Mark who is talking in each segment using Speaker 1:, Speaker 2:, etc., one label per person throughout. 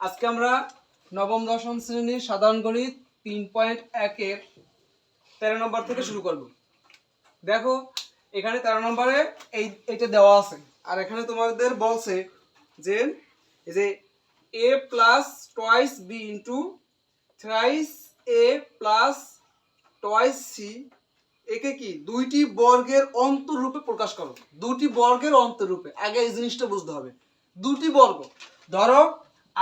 Speaker 1: আজকে আমরা নবম, দশম শ্রেণির সাধারণ গণিত তিন পয়েন্ট একের তেরো নম্বর থেকে শুরু করব। দেখো, এখানে তেরো নম্বরে এই এইটা দেওয়া আছে। আর এখানে তোমাদের বলছে যে, এই যে A plus twice B into thrice A plus twice C, একে কি? দুইটি বর্গের অন্তরূপে প্রকাশ করো। দুটি বর্গের অন্তরূপে আগে এই জিনিসটা বুঝতে হবে। দুটি বর্গ। ধরো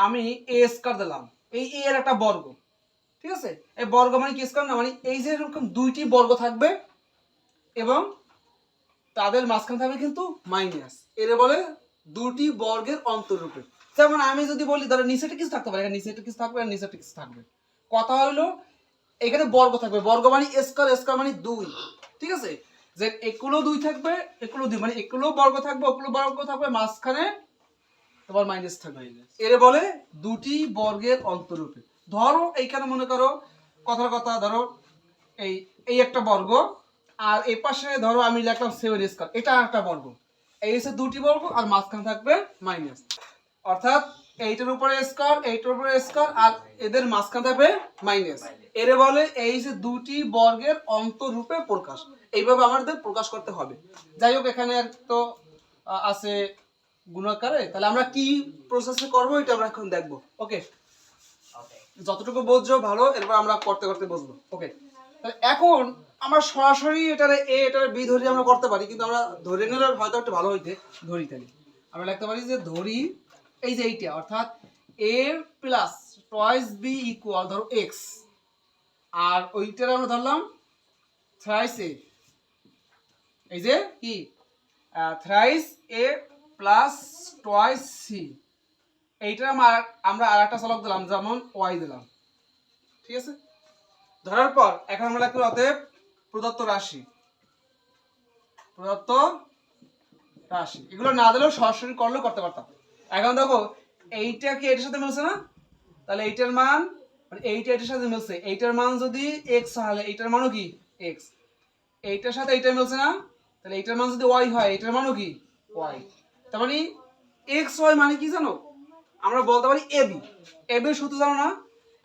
Speaker 1: আমি এ স্কার দিলাম। এই এ এর একটা বর্গ। ঠিক আছে? এই বর্গ মানে কি স্কার না মানে এই যে এরকম দুইটি বর্গ থাকবে এবং তাদের মাঝখানে থাকবে কিন্তু মাইনাস এর বলে দুটি বর্গের অন্তরূপে যেমন আমি যদি বলি, ধরো নিচেটা কিছু থাকতে পারে, এখানে নিচেটা কিছু থাকবে আর নিচেটা কিছু থাকবে। কথা হলো এখানে বর্গ থাকবে। বর্গ মানে স্কোয়ার স্কোয়ার মানে দুই। ঠিক আছে? যে এগুলো দুই থাকবে এগুলো দুই। মানে এগুলো বর্গ থাকবে ওগুলো বর্গ থাকবে, মাঝখানে তোমার মাইনাস থাকবে এর বলে দুটি বর্গের অন্তরূপে। ধরো এইখানে মনে করো, কথার কথা, ধরো এই এই একটা বর্গ, আর এই পাশে ধরো আমি লিখলাম সেভেন স্কোয়ার এটা একটা বর্গ। এই হচ্ছে দুটি বর্গ, আর মাঝখানে থাকবে মাইনাস অর্থাৎ এইটার উপরে স্কোয়ার এইটার উপরে স্কোয়ার আর এদের মাঝখানে থাকবে মাইনাস এর বলে এই যে দুটি বর্গের অন্তরূপে প্রকাশ। এইভাবে আমাদের প্রকাশ করতে হবে। যাই হোক, এখানে তো আছে গুণাকারে তাহলে আমরা কি প্রসেসে করব এটা আমরা এখন দেখব। ওকে যতটুকু বুঝছ ভালো এরপর আমরা করতে করতে বুঝব ওকে তাহলে এখন আমরা সরাসরি এটারে এ এটার বি ধরি আমরা করতে পারি কিন্তু আমরা ধরে নিলে হয়তো একটু ভালো হইতে। ধরি তাহলে। আমরা লিখতে পারি যে ধরি এই যে এইটা অর্থাৎ A plus twice B equal ধরো এক্স আর ওইটার আমরা ধরলাম থ্রাইস এ এই যে কি? Thrice A plus twice C এইটার আমরা আর একটা চলক দিলাম, যেমন ওয়াই দিলাম। ঠিক আছে? ধরার পর, এখন আমরা লিখব অতএব প্রদত্ত রাশি। প্রদত্ত রাশি। এগুলো না দিলেও সরাসরি করলেও করতে পারতাম। এখন দেখো, এইটা কি এটার সাথে মিলছে না? তাহলে এইটার মান মানে এইটা এটার সাথে মিলছে। এইটার মান যদি এক্স হলে এইটার মানও কি এক্স এইটার সাথে এইটা মিলছে না? তাহলে এইটার মান যদি ওয়াই হয়, এইটার মানও কি ওয়াই তার মানে এক্স ওয়াই মানে কি জানো? আমরা বলতে পারি এবি এবির সূত্র জানো না?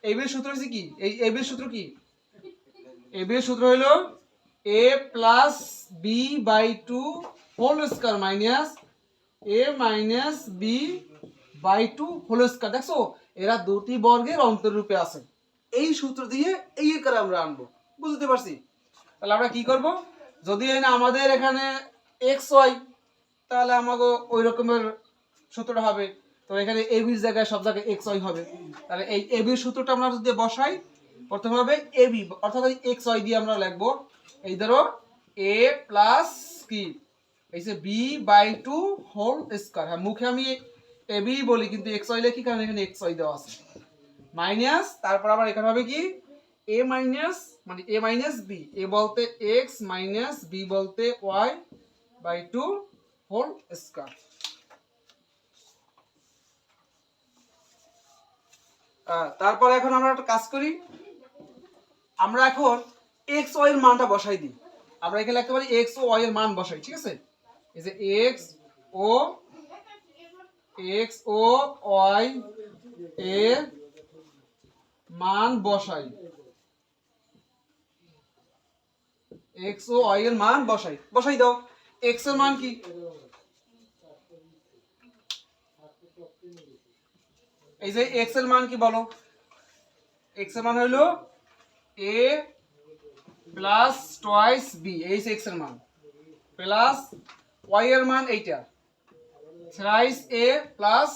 Speaker 1: এবির সূত্র হচ্ছে কি? এই এবির সূত্র কি? এবির সূত্র হলো A plus B by two whole square minus A minus B by two whole square দেখছ? এরা দুটি বর্গের অন্তরূপে আছে। এই সূত্র দিয়ে এই করে আমরা আনব। বুঝতে পারছি? তাহলে আমরা কি করব? যদি না আমাদের এখানে এক্স ওয়াই তাহলে আমাকে ওই রকমের সূত্রটা হবে। তো এখানে এ বির জায়গায় সব জায়গায় এক্স ওয়াই হবে। তাহলে এই এ বির সূত্রটা আমরা যদি বসাই, প্রথমে হবে এ বি অর্থাৎ এক্স ওয়াই দিয়ে আমরা লিখব। এই ধরো এ প্লাস কি এই যে B by two whole square হ্যাঁ মুখে আমি এ বি বলি, কিন্তু এক্স ওয়াই লিখি, কারণ এখানে এক্স ওয়াই দেওয়া আছে। মাইনাস তারপর আবার এখানে হবে কি? এ মাইনাস মানে এ মাইনাস বি এ বলতে এক্স মাইনাস বি বলতে Y by two whole square তারপর এখন আমরা একটা কাজ করি। আমরা এখন এক্স ওয়াই এর মানটা বসাই দিই। আমরা এখানে লিখতে পারি এক্স ও এর মান বসাই, ঠিক আছে? এই যে এক্স ও এক্স ও ওয়াই এ মান বসাই। এক্স ও ওয়াই এর মান বসাই। বসাই দাও। এক্সের মান কি? এই যে এক্সের মান কি বলো? এক্সের মান হলো এ প্লাস টয়েস বি এই এক্সের মান। প্লাস ওয়াই এর মান এইটা। Thrice A plus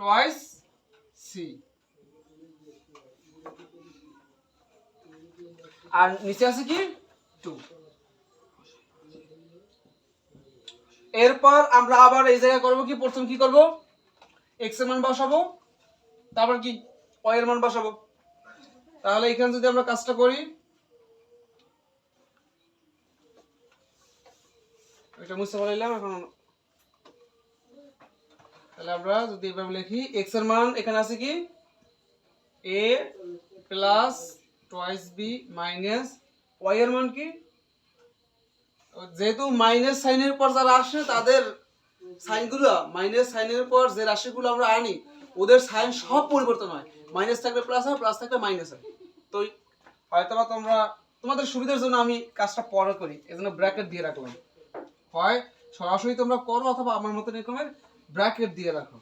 Speaker 1: twice C আর নিচে আছে কি? টু এরপর আমরা আবার এই জায়গায় করব কি? প্রথম কি করব? এক্সের মান বসাবো। তারপর কি? ওয়াই এর মান বসাবো। তাহলে এখানে যদি আমরা কাজটা করি, এটা মুছে ফেলাইলাম, এখন তাহলে আমরা যদি এভাবে লিখি এক্সের মান এখানে আছে কি? A plus twice B minus Y এর মান কি? যেহেতু মাইনাস সাইনের পর যারা আসে, তাদের সাইনগুলো মাইনাস সাইনের পর যে রাশিগুলো আমরা আনি, ওদের সাইন সব পরিবর্তন হয়। মাইনাস থাকলে প্লাস হয় প্লাস থাকলে মাইনাস হয় তো হয়তো বা তোমরা, তোমাদের সুবিধার জন্য আমি কাজটা পরে করি এজন্য ব্র্যাকেট দিয়ে রাখলাম। হয় সরাসরি তোমরা করো অথবা আমার মতন এরকমের ব্র্যাকেট দিয়ে রাখো।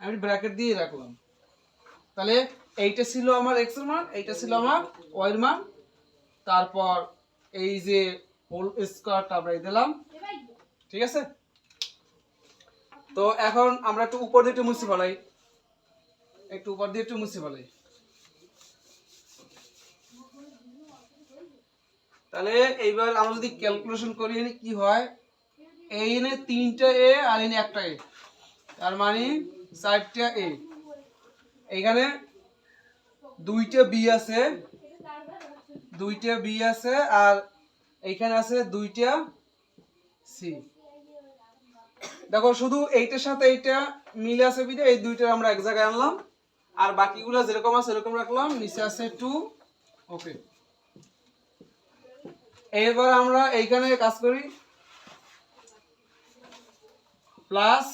Speaker 1: আমি ব্র্যাকেট দিয়ে রাখলাম। তাহলে এইটা ছিল আমার এক্সের মান, এইটা ছিল আমার ওয়াই এর মান। তারপর এই যে হোল স্কোয়ারটা আমরা দিলাম। ঠিক আছে? তো এখন আমরা একটু উপর দিয়ে একটু মুছে ফেলাই। একটু উপর দিয়ে একটু মুছে ফেলাই। তাহলে এইবার আমরা যদি ক্যালকুলেশন করি এনে কি হয়? এই এনে তিনটা এ আর এনে একটা এ তার মানে চারটা এ এইখানে দুইটা বি আছে। দুইটা বি আছে আর এইখানে আছে দুইটা সি দেখো, শুধু এইটার সাথে এইটা মিলে আছে বিদে, এই দুইটা আমরা এক জায়গায় আনলাম। আর বাকিগুলো যেরকম আছে এরকম রাখলাম। নিচে আছে টু ওকে এবার আমরা এইখানে কাজ করি। প্লাস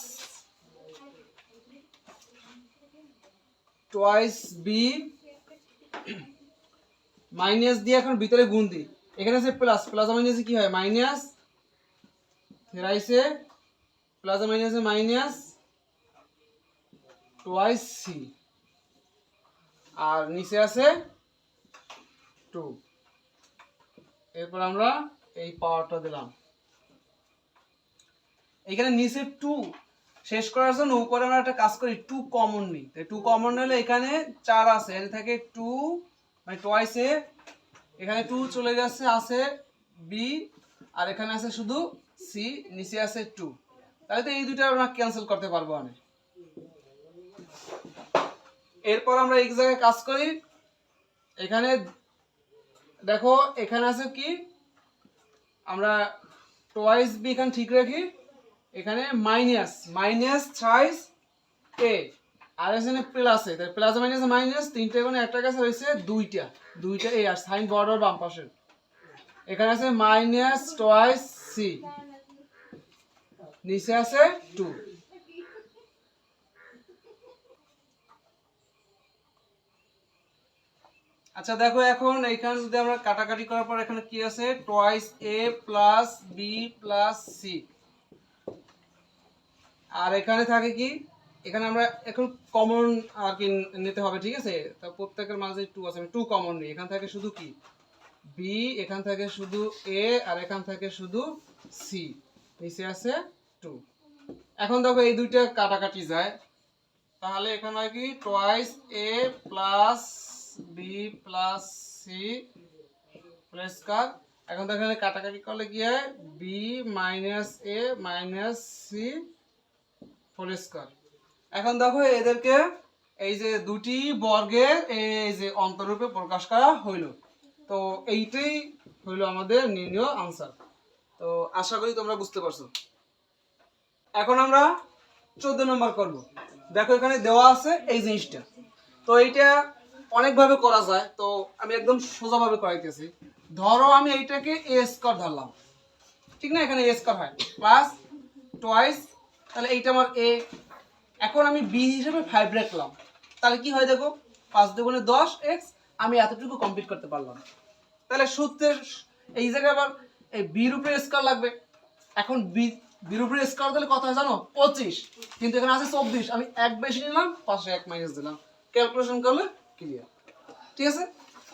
Speaker 1: টোয়াইস বি মাইনাস দিয়ে এখন ভিতরে গুণ দিই। এখানে আছে প্লাস প্লাস মাইনাসে কি হয়? মাইনাস থেরাইসে প্লাস মাইনাসে মাইনাস টোয়াইস সি আর নিচে আছে টু এরপর আমরা এই পাওয়ারটা দিলাম। এখানে নিচে টু শেষ করার জন্য উপরে আমরা একটা কাজ করি টু কমন নিই। টু কমন নিলে এখানে চার আছে এখানে থাকে টু মানে টোয়াইসে এখানে টু চলে যাচ্ছে, আছে বি আর এখানে আছে শুধু সি নিচে আছে টু তাহলে তো এই দুটো আমরা ক্যান্সেল করতে পারব আমি এরপর আমরা এক জায়গায় কাজ করি। এখানে দেখো, এখানে আছে কি? আমরা টোয়াইস বি এখানে ঠিক রাখি। এখানে মাইনাস মাইনাস থ্রাইস এ আর এখানে প্লাসে প্লাস মাইনাস মাইনাস তিনটে এখানে একটা কাছে হয়েছে দুইটা। দুইটা এ আর সাইন বর্ডার বাম পাশে এখানে আছে মাইনাস টোয়াইস সি নিচে আছে টু আচ্ছা দেখো এখন এইখানে যদি আমরা কাটাকাটি করার পর এখানে কি আছে? Twice A plus B plus C আর এখানে থাকে কি? এখানে আমরা এখন কমন আর কি নিতে হবে, ঠিক আছে? তা প্রত্যেকের মাঝে টু আছে, আমি টু কমন নিই। এখান থেকে শুধু কি? বি এখান থেকে শুধু এ আর এখান থেকে শুধু সি নিচে আছে টু এখন দেখো এই দুইটা কাটাকাটি যায়। তাহলে এখানে কি? Twice A plus B plus C plus কার? এখন তো এখানে কাটাকাটি করলে কি হয়? B minus A minus C whole square এখন দেখো এদেরকে এই যে দুটি বর্গের এই যে অন্তরূপে প্রকাশ করা হইল। তো এইটাই হইল আমাদের নির্ণয় আনসার তো আশা করি তোমরা বুঝতে পারছ। এখন আমরা চোদ্দ নম্বর করব। দেখো এখানে দেওয়া আছে এই জিনিসটা। তো এইটা অনেকভাবে করা যায়। তো আমি একদম সোজাভাবে করাইতেছি। ধরো আমি এইটাকে এ স্কোয়ার ধরলাম। ঠিক না? এখানে এ স্কোয়ার হয়। প্লাস টোয়াইস তাহলে এইটা আমার এ এখন আমি বি হিসেবে ফাইভ রাখলাম। তাহলে কি হয় দেখো? পাঁচ দুগুণে দশ এক্স আমি এতটুকু কমপ্লিট করতে পারলাম। তাহলে সূত্রের এই জায়গায় আবার এই বির উপরে স্কোয়ার লাগবে। এখন বি বির উপরে স্কোয়ার দিলে কত হয় জানো? পঁচিশ। কিন্তু এখানে আছে চব্বিশ। আমি এক বেশি নিলাম পাশে এক মাইনাস দিলাম। ক্যালকুলেশন করলে ক্লিয়ার ঠিক আছে?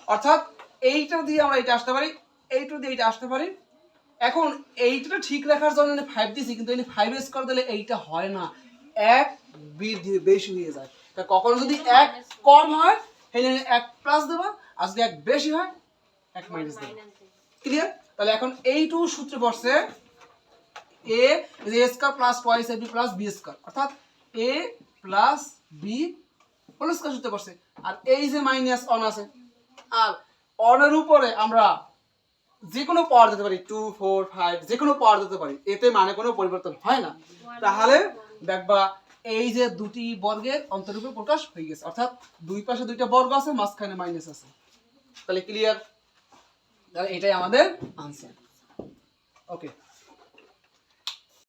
Speaker 1: অর্থাৎ এইটা দিয়ে আমরা এটা আসতে পারি, এইটা দিয়ে এইটা আসতে পারি। এখন এইটা ঠিক রাখার জন্য ফাইভ দিছি, কিন্তু ফাইভ স্কোয়ার দিলে এইটা হয় না। এক বৃদ্ধি বেশি হয়ে যায়। তা কখনো যদি এক কম হয় তাহলে এক প্লাস দেবা, আর যদি এক বেশি হয়, এক মাইনাস দেবা। ক্লিয়ার তাহলে এখন এইটু সূত্রে পড়ছে A A square plus A B plus B square অর্থাৎ A plus B whole square সূত্রে পড়ছে। আর এই যে মাইনাস অন আছে, আর অনের উপরে আমরা যে কোনো পাওয়ার দিতে পারি টু ফোর ফাইভ যে কোনো পাওয়ার দিতে পারি, এতে মানে কোনো পরিবর্তন হয় না। তাহলে দেখবা এই যে দুটি বর্গের অন্তরূপে প্রকাশ হয়ে গেছে, অর্থাৎ দুই পাশে দুইটা বর্গ আছে, মাঝখানে মাইনাস আছে। তাহলে ক্লিয়ার তাহলে এটাই আমাদের আনসার ওকে